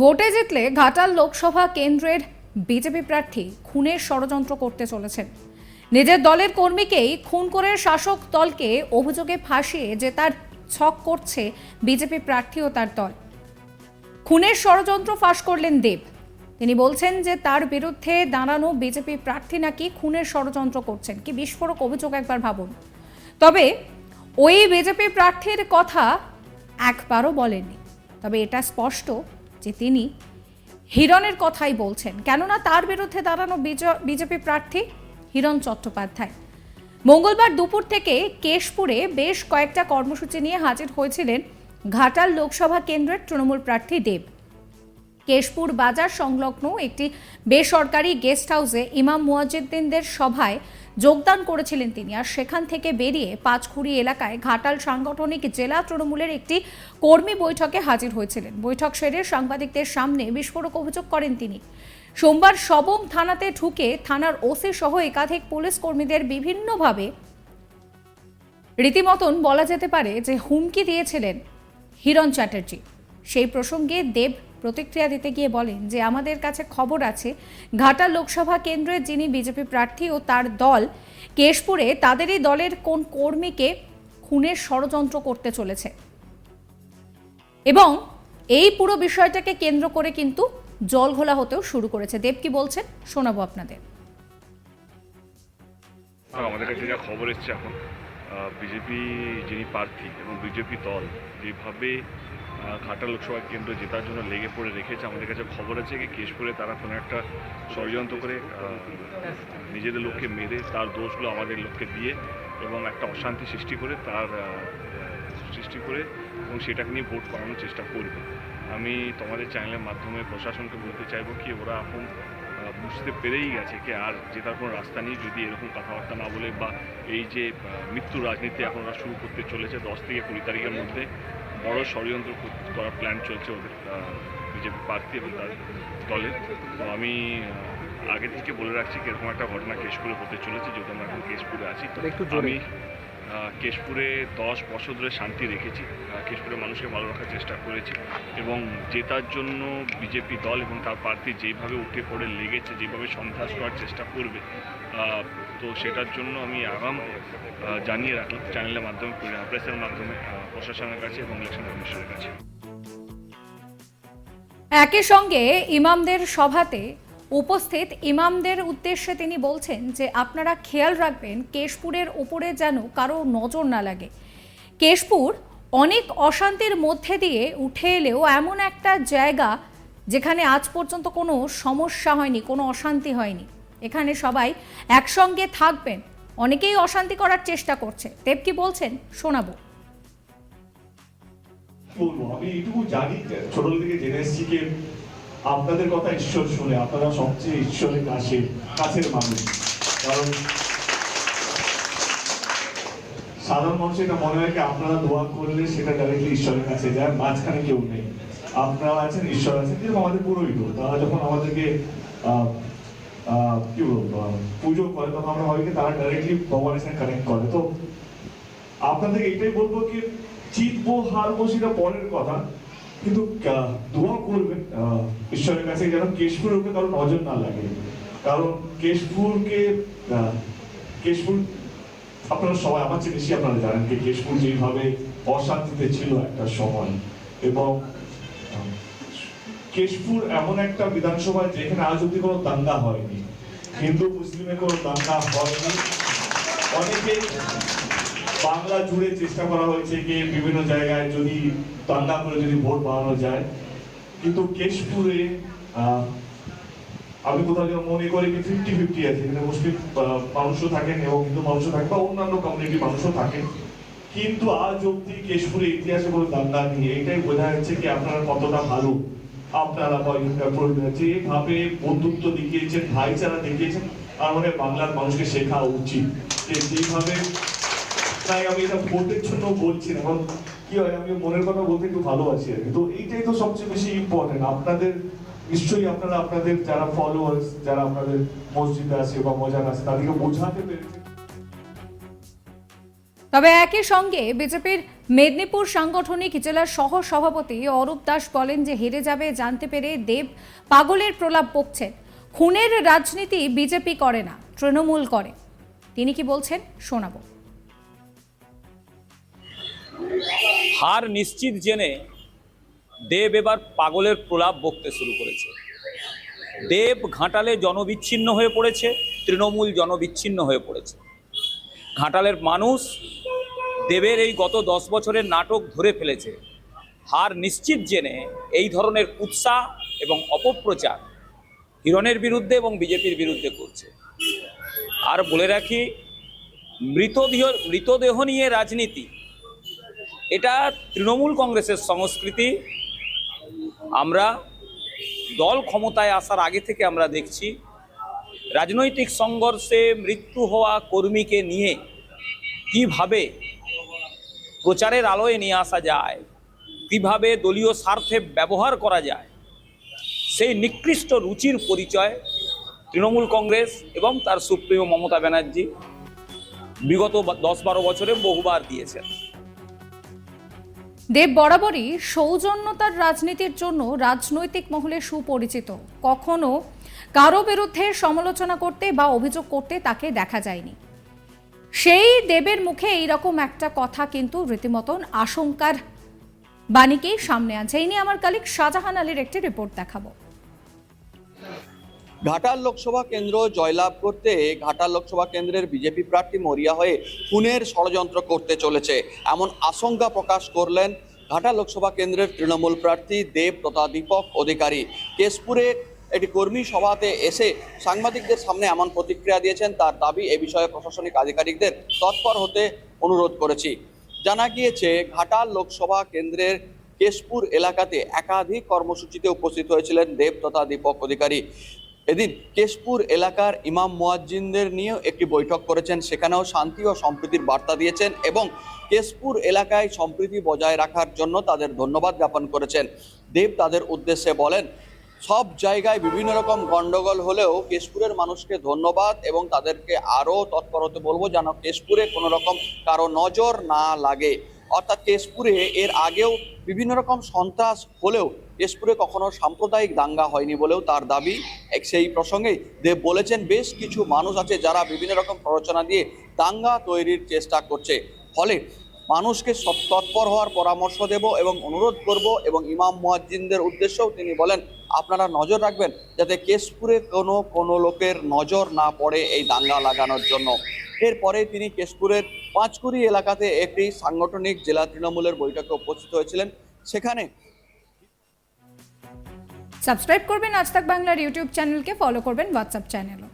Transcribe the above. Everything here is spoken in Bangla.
ভোটে জিতলে ঘাটাল লোকসভা কেন্দ্রের বিজেপি প্রার্থী খুনের ষড়যন্ত্র করতে চলেছেন। নিজের দলের কর্মীকেই খুন করে শাসক দলকে অভিযোগে ফাঁসিয়ে যে তার ছক করছে বিজেপি প্রার্থী ও তার দল। খুনের ষড়যন্ত্র ফাঁস করলেন দেব। তিনি বলছেন যে তার বিরুদ্ধে দাঁড়ানো বিজেপি প্রার্থী নাকি খুনের ষড়যন্ত্র করছেন, কি বিস্ফোরক অভিযোগ একবার ভাবুন। তবে ওই বিজেপি প্রার্থীর কথা একবারও বলেননি। তবে এটা স্পষ্ট যে তিনি হিরণের কথাই বলছেন। কেননা তার বিরুদ্ধে দাঁড়ানো বিজেপি প্রার্থী হিরণ চট্টোপাধ্যায়। মঙ্গলবার দুপুর থেকে কেশপুরে বেশ কয়েকটা কর্মসূচি নিয়ে হাজির হয়েছিলেন ঘাটাল লোকসভা কেন্দ্রের তৃণমূল প্রার্থী দেব। কেশপুর বাজার সংলগ্ন একটি বেসরকারি গেস্ট হাউসে ইমাম মুয়াজ্জিদ্দিনদের সভায় যোগদান করেছিলেন তিনি। আর সেখান থেকে বেরিয়ে পাঁচখুড়ি এলাকায় ঘাটাল সাংগঠনিক জেলা তৃণমূলের একটি কর্মী বৈঠকে হাজির হয়েছিলেন। বৈঠক সেরে সাংবাদিকদের সামনে বিস্ফোরক অভিযোগ করেন তিনি। সোমবার সবং থানাতে ঢুকে থানার ওসি সহ একাধিক পুলিশ কর্মীদের বিভিন্নভাবে রীতিমতন বলা যেতে পারে যে হুমকি দিয়েছিলেন হিরণ চ্যাটার্জি। সেই প্রসঙ্গে দেব প্রতিক্রিয়া দিতে গিয়ে বলেন যে আমাদের কাছে খবর আছে ঘাটা লোকসভা কেন্দ্রের যিনি বিজেপি প্রার্থী ও তার দল, কেশপুরে তাদেরই দলের কোন কর্মীকে খুনের ষড়যন্ত্র করতে চলেছে। এবং এই পুরো বিষয়টাকে কেন্দ্র করে কিন্তু জল ঘোলা হতেও শুরু করেছে। দেব কি বলছেন? শোনাবো আপনাদের। আমাদের কাছে যা খবর এসছে এখন বিজেপি যিনি প্রার্থী এবং বিজেপি দল, যেভাবে ঘাটা লোকসভা কেন্দ্র জেতার জন্য লেগে পড়ে রেখেছে। আমাদের কাছে খবর আছে কি কেশপুরে তারা কোনো একটা ষড়যন্ত্র করে নিজেদের লোককে মেরে তার দোষগুলো আমাদের লোককে দিয়ে এবং একটা অশান্তি সৃষ্টি করে তার সৃষ্টি করে এবং সেটাকে নিয়ে ভোট করানোর চেষ্টা করবে। আমি তোমাদের চ্যানেলের মাধ্যমে প্রশাসনকে বলতে চাইব কি ওরা এখন বুঝতে পেরেই গেছে কি আর জেতার কোনো রাস্তা নেই। যদি এরকম কথাবার্তা না বলে বা এই যে মৃত্যু রাজনীতি এখন ওরা শুরু করতে চলেছে দশ থেকে কুড়ি তারিখের মধ্যে বড় ষড়যন্ত্র কর- করার প্ল্যান চলছে ওদের বিজেপি প্রার্থী এবং তার দলের তো আমি আগে থেকে বলে রাখছি এরকম একটা ঘটনা কেশপুরে হতে চলেছে যদি আমরা এখন কেশপুরে আছি তো। আমি কেশপুরে দশ বছর ধরে শান্তি রেখেছি। আহ, কেশপুরের মানুষকে ভালো রাখার চেষ্টা করেছি এবং জেতার জন্য বিজেপি দল এবং তার প্রার্থী যেভাবে উঠে পড়ে লেগেছে যেভাবে সন্ত্রাস করার চেষ্টা করবে তো সেটার জন্য আমি আগাম জানিয়ে রাখলাম চ্যানেলের মাধ্যমে প্রেসের মাধ্যমে প্রশাসনের কাছে এবং ইলেকশন কমিশনের কাছে। একই সঙ্গে ইমামদের সভাতে উপস্থিত ইমামদের উদ্দেশ্যে তিনি বলছেন যে আপনারা খেয়াল রাখবেন, কেশপুরের ওপরে যেন কারও নজর না লাগে। কেশপুর অনেক অশান্তির মধ্যে দিয়ে উঠে এলেও এমন একটা জায়গা যেখানে আজ পর্যন্ত কোনো সমস্যা হয়নি, কোনো অশান্তি হয়নি। এখানে সবাই একসঙ্গে থাকবেন। অনেকেই অশান্তি করার চেষ্টা করছে। দেব কি বলছেন, শোনাবো। আমি এইটুকু জানি ছোটবেলা থেকে জেনে এসেছি আপনাদের কথা ঈশ্বর শুনে, আপনারা সবচেয়ে ঈশ্বরের কাছে, কাছের মানুষ। কারণ সাধারণ মানুষ এটা মনে হয় কি, আপনারা দোয়া করলে সেটা ডাইরেক্টলি ঈশ্বরের কাছে যায়, মাঝখানে কেউ নেই। আপনারা আছেন, ঈশ্বর আছেন যেরকম আমাদের পুরোহিত। তারা যখন আমাদেরকে কি বলব পুজো করে, তখন আমরা ভাবি তারা ডাইরেক্টলি ভগবানের সাথে কানেক্ট করে। তো আপনাদের এটাই বলব কি জিতবো হারবো সেটা পরের কথা। কিন্তু দোয়া করবেন আহ, ঈশ্বরের কাছে যেন কেশপুরের উপরে কারও নজর না লাগে। কারণ কেশপুরকে কেশপুর আপনারা সবাই আমার চেয়ে বেশি আপনারা জানেন যে কেশপুর যেভাবে অশান্তিতে ছিল একটা সময়। এবং কেশপুর এমন একটা বিধানসভা যেখানে আজ অব্দি কোনো দাঙ্গা হয়নি। হিন্দু মুসলিমের কোনো দাঙ্গা হয়নি। অনেকেই বাংলা জুড়ে চেষ্টা করা হয়েছে যে বিভিন্ন জায়গায় যদি দাঙ্গা করে যদি ভোট বাড়ানো যায়। কিন্তু কেশপুরে আমি কোথাও যেন মনে করি যে ফিফটি ফিফটি আছে, এখানে মুসলিম মানুষও থাকেন এবং হিন্দু মানুষও থাকেন বা অন্যান্য কমিউনিটি মানুষও থাকেন। কিন্তু আজ অব্দি কেশপুরে ইতিহাসে কোনো দাঙ্গা নেই। এটাই বোঝা যাচ্ছে কি আপনারা কতটা ভালো। আপনারা বা যেভাবে বন্ধুত্ব দেখিয়েছেন, ভাইচারা দেখিয়েছেন আর মানে বাংলার মানুষকে শেখা উচিত। যে যেভাবে, তাই আমি এটা ভোটের জন্য বলছি না, কারণ কি হয়, আমি মনের কথা বলতে একটু ভালোবাসি আর কি। তো এইটাই তো সবচেয়ে বেশি ইম্পর্টেন্ট আপনাদের, নিশ্চয়ই আপনারা আপনাদের যারা ফলোয়ার্স যারা আপনাদের মসজিদে আছে বা মজার আছে, তাদেরকে বোঝাতে পেরেছেন তবে একই সঙ্গে বিজেপির মেদিনীপুর সাংগঠনিক জেলার সহ সভাপতি অরূপ দাস বলেন যে হেরে যাবে জানতে পেরে দেব পাগলের প্রলাপ বকছেন খুনের রাজনীতি বিজেপি করে না, তৃণমূল করে। তিনি কি বলছেন, শোনাবো। হার নিশ্চিত জেনে দেব এবার পাগলের প্রলাপ বকতে শুরু করেছে। দেব ঘাটালে জনবিচ্ছিন্ন হয়ে পড়েছে, তৃণমূল জনবিচ্ছিন্ন হয়ে পড়েছে। ঘাটালের মানুষ দেবের এই গত দশ বছরের নাটক ধরে ফেলেছে। হার নিশ্চিত জেনে এই ধরনের উৎসাহ এবং অপপ্রচার হিরণের বিরুদ্ধে এবং বিজেপির বিরুদ্ধে করছে। আর বলে রাখি, মৃতদেহ মৃতদেহ নিয়ে রাজনীতি এটা তৃণমূল কংগ্রেসের সংস্কৃতি। আমরা দল ক্ষমতায় আসার আগে থেকে আমরা দেখছি, রাজনৈতিক সংঘর্ষে মৃত্যু হওয়া কর্মীকে নিয়ে কীভাবে প্রচারের আলোয় নিয়ে আসা যায়, কীভাবে দলীয় স্বার্থে ব্যবহার করা যায়, সেই নিকৃষ্ট রুচির পরিচয় তৃণমূল কংগ্রেস এবং তার সুপ্রিমো মমতা ব্যানার্জি বিগত দশ বারো বছরে বহুবার দিয়েছেন। দেব বরাবরই সৌজন্যতার রাজনীতির জন্য রাজনৈতিক মহলে সুপরিচিত। কখনো কারও বিরুদ্ধে সমালোচনা করতে বা অভিযোগ করতে তাকে দেখা যায়নি। সেই দেবের মুখে এইরকম একটা কথা কিন্তু রীতিমতন আশঙ্কার বাণীকেই সামনে আনছে। এই নিয়ে আমার কালিক শাহজাহান আলীর একটি রিপোর্ট দেখাবো। ঘাটাল লোকসভা কেন্দ্র জয়লাভ করতে ঘাটাল লোকসভা কেন্দ্রের বিজেপি প্রার্থী মরিয়া হয়ে খুনের ষড়যন্ত্র করতে চলেছে। এমন আশঙ্কা প্রকাশ করলেন ঘাটাল লোকসভা কেন্দ্রের তৃণমূল প্রার্থী দেব তথা দীপক অধিকারী। কেশপুরে একটি কর্মী সভাতে এসে সাংবাদিকদের সামনে এমন প্রতিক্রিয়া দিয়েছেন। তার দাবি, এ বিষয়ে প্রশাসনিক আধিকারিকদের তৎপর হতে অনুরোধ করেছি। জানা গিয়েছে, ঘাটাল লোকসভা কেন্দ্রের কেশপুর এলাকাতে একাধিক কর্মসূচিতে উপস্থিত হয়েছিলেন দেব তথা দীপক অধিকারী। এদিন কেশপুর এলাকার ইমাম মোয়াজ্জিনদের নিয়েও একটি বৈঠক করেছেন। সেখানেও শান্তি ও সম্প্রীতির বার্তা দিয়েছেন এবং কেশপুর এলাকায় সম্প্রীতি বজায় রাখার জন্য তাদের ধন্যবাদ জ্ঞাপন করেছেন। দেব তাদের উদ্দেশ্যে বলেন, সব জায়গায় বিভিন্ন রকম গন্ডগোল হলেও কেশপুরের মানুষকে ধন্যবাদ এবং তাদেরকে আরও তৎপর হতে বলব যেন কেশপুরে কোনো রকম কারও নজর না লাগে। অর্থাৎ কেশপুরে এর আগেও বিভিন্ন রকম সন্ত্রাস হলেও কেশপুরে কখনো সাম্প্রদায়িক দাঙ্গা হয়নি বলেও তার দাবি। সেই প্রসঙ্গে দেব বলেছেন, বেশ কিছু মানুষ আছে যারা বিভিন্ন রকম প্ররোচনা দিয়ে দাঙ্গা তৈরির চেষ্টা করছে। ফলে মানুষকে তৎপর হওয়ার পরামর্শ দেব এবং অনুরোধ করব এবং ইমাম মুয়াজ্জিনদের উদ্দেশ্যেও তিনি বলেন, আপনারা নজর রাখবেন যাতে কেশপুরে কোনো কোনো লোকের নজর না পড়ে এই দাঙ্গা লাগানোর জন্য। এরপরে তিনি কেশপুরের পাঁচকুড়ি এলাকাতে একটি সাংগঠনিক জেলা তৃণমূলের বৈঠকে উপস্থিত হয়েছিলেন। সেখানে সাবস্ক্রাইব করবেন আজ তাক বাংলার ইউটিউব চ্যানেলকে, ফলো করবেন হোয়াটসঅ্যাপ চ্যানেলও।